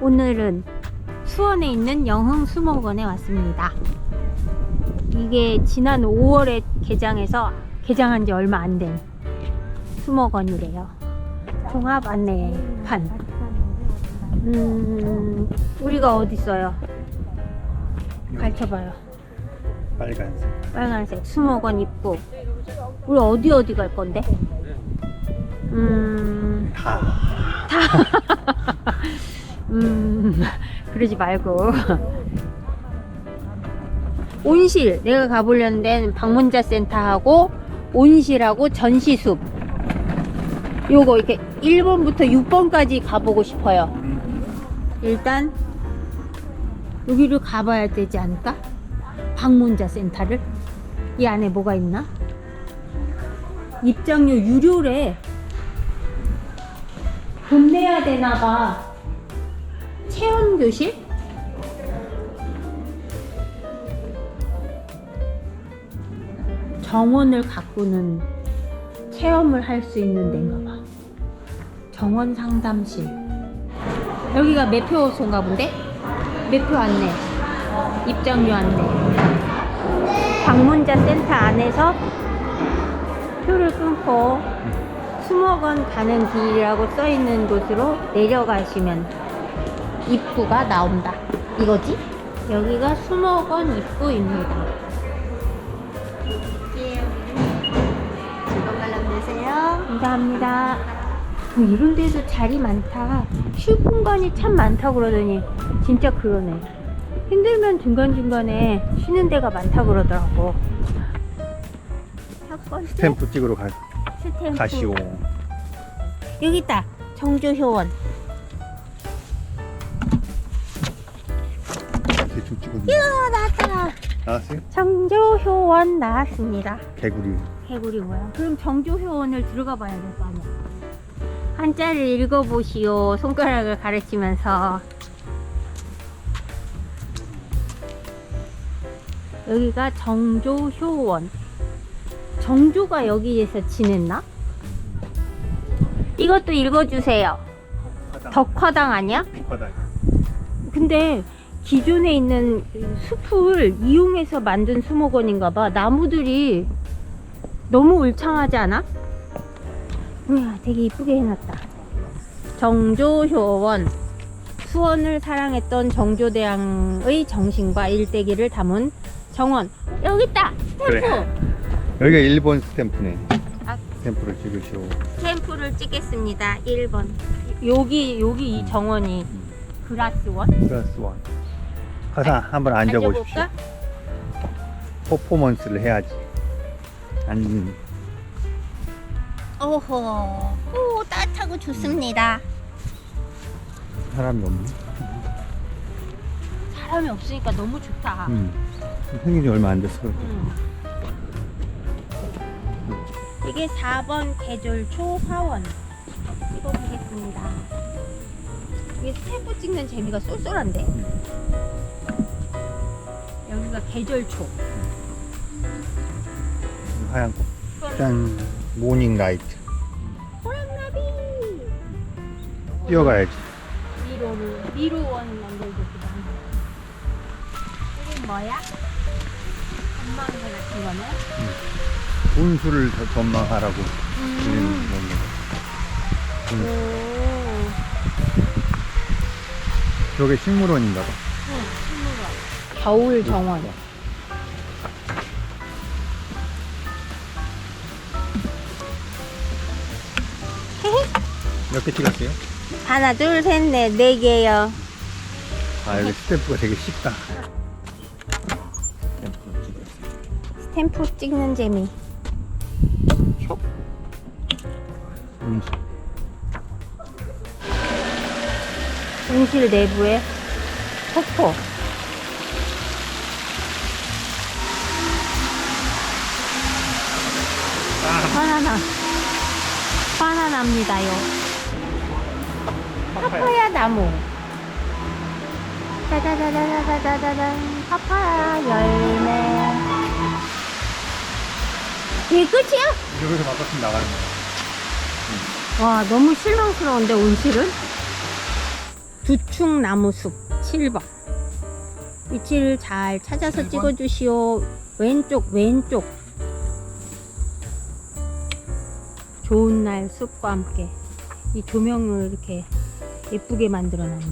오늘은 수원에 있는 영흥 수목원에 왔습니다. 이게 지난 5월에 개장해서 개장한 지 얼마 안 된 수목원이래요. 종합 안내판. 음, 우리가 어디 있어요? 가르쳐봐요. 빨간색. 빨간색 수목원 입구. 우리 어디 어디 갈 건데? 음, 다. 음, 그러지 말고. 온실, 내가 가보려는 데는 방문자 센터하고 온실하고 전시숲. 요거 이렇게 1번부터 6번까지 가보고 싶어요. 일단 여기를 가봐야 되지 않을까? 방문자 센터를? 이 안에 뭐가 있나? 입장료 유료래. 돈 내야 되나봐. 체험 교실? 정원을 가꾸는 체험을 할 수 있는 데인가 봐. 정원 상담실. 여기가 매표소인가 본데? 매표 안내. 입장료 안내. 방문자 센터 안에서 표를 끊고 수목원 가는 길이라고 써 있는 곳으로 내려가시면 입구가 나온다. 이거지? 여기가 수목원 입구입니다. 즐거운 관람 되세요. 감사합니다. 뭐 이런 데도 자리 많다. 쉴 공간이 참 많다 그러더니 진짜 그러네. 힘들면 중간중간에 쉬는 데가 많다 그러더라고. 스탬프 찍으러 가, 스탬프. 가시오. 여기 있다. 정조효원. 찍어. 아, 나왔다. 나왔어요? 정조효원 나왔습니다. 개구리. 개구리 뭐야? 그럼 정조효원을 들어가 봐야 될 거 아니야. 한자를 읽어보시오. 손가락을 가르치면서. 여기가 정조효원. 정조가 여기에서 지냈나? 이것도 읽어주세요. 덕화당 아니야? 바닥. 근데 기존에 있는 숲을 이용해서 만든 수목원인가 봐. 나무들이 너무 울창하지 않아? 우와, 되게 이쁘게 해놨다. 정조효원. 수원을 사랑했던 정조대왕의 정신과 일대기를 담은 정원. 여기 있다! 스탬프! 그래. 여기가 일본 스탬프네. 아. 스탬프를 찍으시오. 스탬프를 찍겠습니다. 1번. 여기, 여기 이 정원이 그라스원? 플러스 원. 가서 한번 앉아보십시오. 앉아볼까? 퍼포먼스를 해야지. 앉는. 오호. 오, 따뜻하고 좋습니다. 사람이 없네. 사람이 없으니까 너무 좋다. 음. 생긴 지 얼마 안 됐어. 음. 이게 4번 계절 초 화원. 찍어보겠습니다. 이게 스탬프 찍는 재미가 쏠쏠한데? 여기가 계절초. 하얀 거. 짠. 모닝 라이트. 호랑나비! 뛰어가야지. 미로를, 미로원 싶다. 이게 뭐야? 전망대 같은 거네? 분수를 더 전망하라고 드리는 음. 겁니다. 분수. 오. 저게 식물원인가 봐. 겨울 정원. 몇 개 찍었어요? 하나, 둘, 셋, 넷, 네 개요. 아, 여기 스탬프가 되게 쉽다. 스탬프 찍는 재미. 분수. 온실 내부에 폭포. 바나나. 바나나입니다요. 파파야 나무. 짜자자자자자자잔. 파파야 열매. 이게 끝이야? 여기서 바깥으로 나가는 거야. 와, 너무 실망스러운데, 온실은? 두충나무숲 7번 위치를 잘 찾아서 7번? 찍어주시오 왼쪽 왼쪽 좋은 날 숲과 함께 이 조명을 이렇게 예쁘게 만들어 놨네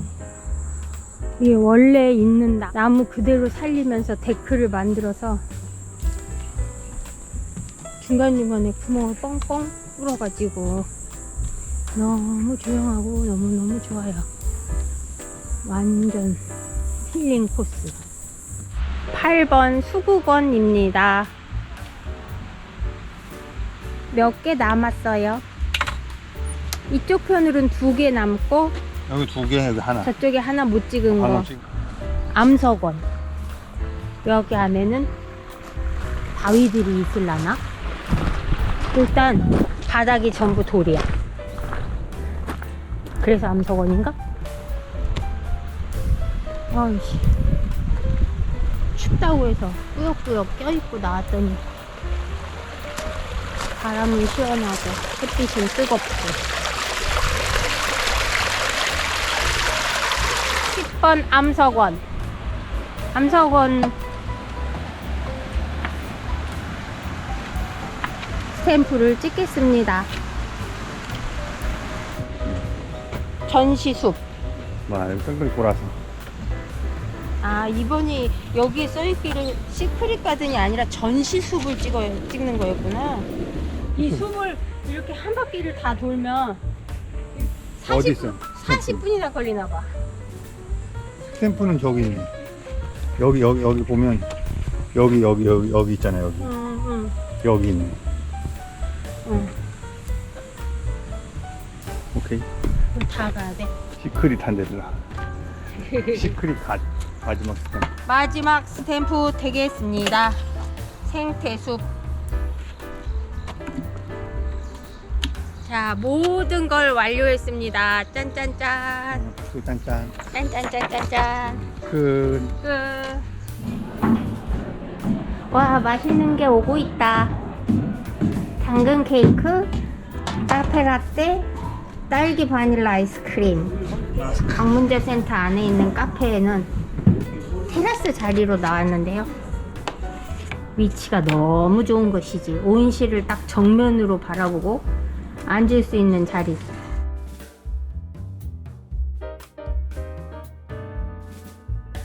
이게 원래 있는 나- 나무 그대로 살리면서 데크를 만들어서 중간중간에 구멍을 뻥뻥 뚫어가지고 너무 조용하고 너무너무 좋아요. 완전 힐링 코스. 8번 수국원입니다. 몇 개 남았어요? 이쪽 편으로는 두 개 남고 여기 두 개, 여기 하나. 저쪽에 하나 못 찍은 거 하나 찍. 암석원 여기 안에는 바위들이 있을라나? 일단 바닥이 전부 돌이야 그래서 암석원인가? 아이씨 춥다고 해서 꾸역꾸역 껴입고 나왔더니 바람은 시원하고 햇빛은 뜨겁고 10번 암석원 암석원 스탬프를 찍겠습니다. 전시숲. 와, 여기 뺑뺑 돌아서. 아 이번이 여기에 써있기를 시크릿 가든이 아니라 전시숲을 찍어 찍는 거였구나. 이 숲을 이렇게 한 바퀴를 다 돌면 어디 있어? 40분이나 걸리나 봐. 스탬프는 저기 있네. 여기, 여기, 여기 보면, 여기, 여기, 여기, 여기 있잖아요, 여기. 응, 응, 여기 있네. 응. 오케이. 그럼 다 가야 돼. 시크릿 한 데들라. 시크릿 가, 마지막 스탬프. 마지막 스탬프 되겠습니다. 생태숲. 자, 모든 걸 완료했습니다. 짠짠짠. 그 짠짠. 짠짠짠짠짠. 그, 끝. 와, 맛있는 게 오고 있다. 당근 케이크, 카페 라떼, 딸기 바닐라 아이스크림. 강문제 센터 안에 있는 카페에는 테라스 자리로 나왔는데요. 위치가 너무 좋은 것이지. 온실을 딱 정면으로 바라보고 앉을 수 있는 자리.